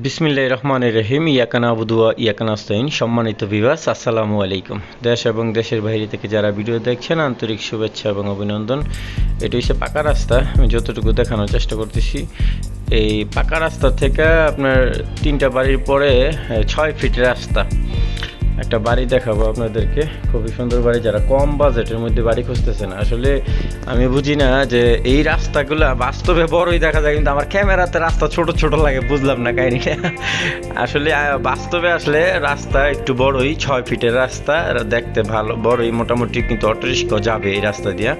বিসমিল্লাহ রহমান রহিম ইয়াকানা আবুদুয়া ইয়াকানা আস্তাইন সম্মানিত বিভাস আসসালামু আলাইকুম। দেশ এবং দেশের বাইরে থেকে যারা ভিডিও দেখছেন, আন্তরিক শুভেচ্ছা এবং অভিনন্দন। এটি হচ্ছে পাকা রাস্তা। আমি যতটুকু দেখানোর চেষ্টা করতেছি, এই পাকা রাস্তা থেকে আপনার তিনটা বাড়ির পরে ছয় ফিট রাস্তা। একটা বাড়ি দেখাবো আপনাদেরকে। খুবই সুন্দর বাড়ি, যারা কম বাজেটের মধ্যে বাড়ি খুঁজতেছেন। আসলে আমি বুঝি না যে এই রাস্তাগুলো বাস্তবে বড়ই দেখা যায়, কিন্তু আমার ক্যামেরাতে রাস্তা ছোট ছোট লাগে, বুঝলাম না কাহিনিটা। আসলে বাস্তবে আসলে রাস্তা একটু বড়ই, ছয় ফিটের রাস্তা দেখতে ভালো, বড়ই মোটামুটি কিন্তু অটোরিক্সাও যাবে এই রাস্তা দিয়া।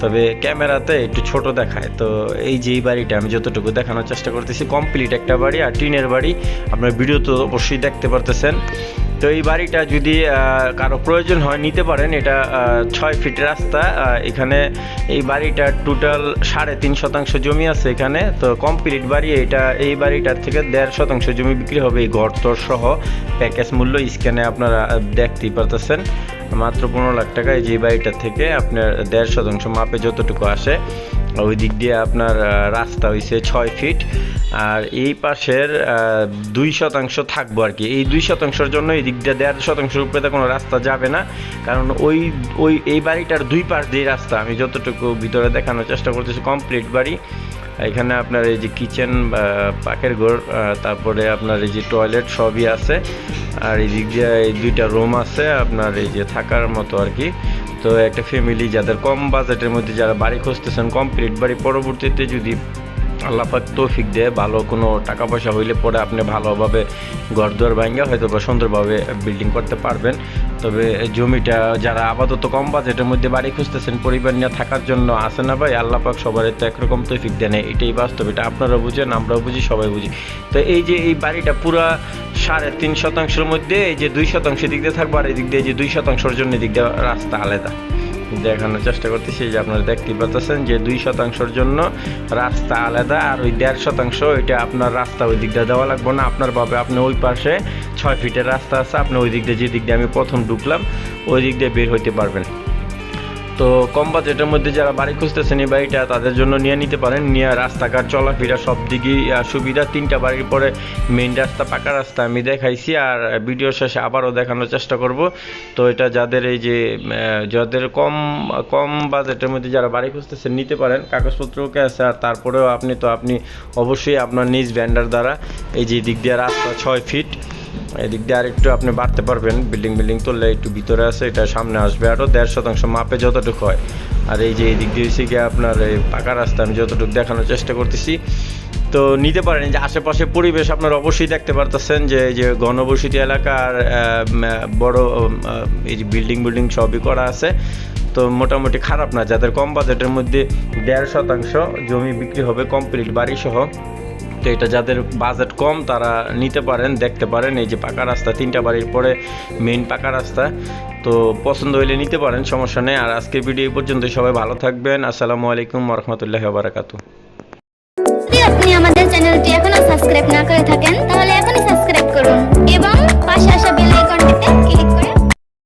তবে ক্যামেরাতে একটু ছোট দেখায়। তো এই যে বাড়িটা আমি যতটুকু দেখানোর চেষ্টা করতেছি কমপ্লিট একটা বাড়ি, আর টিনের বাড়ি, আপনার ভিডিও তো অবশ্যই দেখতে পারতেছেন। তো এই বাড়িটা যদি কারও প্রয়োজন হয় নিতে পারেন, এটা ছয় ফিট রাস্তা এখানে এই বাড়িটা টোটাল সাড়ে তিন শতাংশ জমি আছে এখানে। তো কমপ্লিট বাড়ি এটা, এই বাড়িটার থেকে দেড় শতাংশ জমি বিক্রি হবে এই গর্তর সহ প্যাকেজ মূল্য স্ক্যানে আপনারা দেখতেই পারতেছেন। মাত্র পনেরো লাখ টাকায় যে বাড়িটার থেকে আপনার দেড় শতাংশ মাপে যতটুকু আসে, ওই দিক দিয়ে আপনার রাস্তা হয়েছে ছয় ফিট। আর এই পাশের দুই শতাংশ থাকব আর কি। এই দুই শতাংশের জন্য এই দিক দিয়ে দেড় শতাংশের উপরে কোনো রাস্তা যাবে না। কারণ ওই ওই, এই বাড়িটার দুই পাশ দিয়ে রাস্তা। আমি যতটুকু ভিতরে দেখানোর চেষ্টা করতেছি, কমপ্লিট বাড়ি। এখানে আপনার এই যে কিচেন বা পাকের ঘর তারপরে আপনার এই যে টয়লেট সবই আছে। আর এই দিক দিয়ে এই দুইটা রুম আছে আপনার এই যে থাকার মতো আর কি। তো একটা ফ্যামিলি যাদের কম বাজেটের মধ্যে যারা বাড়ি খুঁজতেছেন কমপ্লিট বাড়ি পরবর্তীতে যদি আল্লাপাক তৌফিক দেয়, ভালো কোনো টাকা পয়সা হইলে পরে আপনি ভালোভাবে ঘর দুয়ার ভাঙ্গা হয়তো বা সুন্দরভাবে বিল্ডিং করতে পারবেন। তবে জমিটা যারা আপাতত কম বাজেটের মধ্যে বাড়ি খুঁজতেছেন, পরিবার নিয়ে থাকার জন্য আসে না ভাই? আল্লাপাক সবার তো একরকম তৌফিক দেন, এটাই বাস্তব। এটা আপনারাও বুঝেন, আমরাও বুঝি, সবাই বুঝি। তো এই যে এই বাড়িটা পুরা সাড়ে তিন শতাংশের মধ্যে এই যে দুই শতাংশ দিক দিয়ে থাকব, আর এই দিক দিয়ে যে দুই শতাংশের জন্য এদিক দিয়ে রাস্তা আলাদা। দেখানোর চেষ্টা করতেছি যে আপনারা দেখতেই পাচ্ছেন যে দুই শতাংশের জন্য রাস্তা আলাদা, আর ওই দেড় শতাংশ এটা আপনার রাস্তা ওই দিক দিয়ে দেওয়া লাগবে না। আপনার ভাবে আপনি ওই পাশে ছয় ফিটের রাস্তা আছে, আপনি ওই দিক দিয়ে যে দিক দিয়ে আমি প্রথম ঢুকলাম, ওই দিক দিয়ে বের হইতে পারবেন। তো কম বাজেটের মধ্যে যারা বাড়ি খুঁজতেছেন এই বাড়িটা, তাদের জন্য নিয়ে নিতে পারেন। নিয়ে রাস্তাঘাট, চলাফেরা সব দিকেই সুবিধা। তিনটা বাড়ির পরে মেইন রাস্তা, পাকা রাস্তা আমি দেখাইছি আর ভিডিও শেষে আবারও দেখানোর চেষ্টা করব। তো এটা যাদের এই যে যাদের কম কম বাজেটের মধ্যে যারা বাড়ি খুঁজতেছেন নিতে পারেন। কাগজপত্র ওকে আছে আর তারপরেও আপনি তো আপনি অবশ্যই আপনার নিজ ভ্যান্ডার দ্বারা এই যে দিক দিয়ে রাস্তা ছয় ফিট এদিক দিয়ে আরেকটু আপনি বাড়তে পারবেন। বিল্ডিং বিল্ডিং তুললে একটু ভিতরে আছে, এটা সামনে আসবে। আরও দেড় শতাংশ মাপে যতটুকু হয়। আর এই যে এই দিক দিয়ে হচ্ছে গিয়ে আপনার এই পাকা রাস্তা, আমি যতটুকু দেখানোর চেষ্টা করতেছি। তো নিতে পারেন, যে আশেপাশে পরিবেশ আপনারা অবশ্যই দেখতে পারতেছেন যে, এই যে ঘনবসতি এলাকার বড় এই যে বিল্ডিং বিল্ডিং সবই করা আছে। তো মোটামুটি খারাপ না, যাদের কম বাজেটের মধ্যে দেড় শতাংশ জমি বিক্রি হবে কমপ্লিট বাড়ি সহ তো এটা যাদের বাজেট কম, তারা নিতে পারেন, দেখতে পারেন। এই যে পাকা রাস্তা, তিনটা বাড়ির পরে মেইন পাকা রাস্তা। তো পছন্দ হইলে নিতে পারেন, সমস্যা নেই। আর আজকের ভিডিও এই পর্যন্ত সবাই ভালো থাকবেন। আসসালামু আলাইকুম রহমতুল্লাহ বারাকাতু আপনি আমাদের চ্যানেলটি এখনও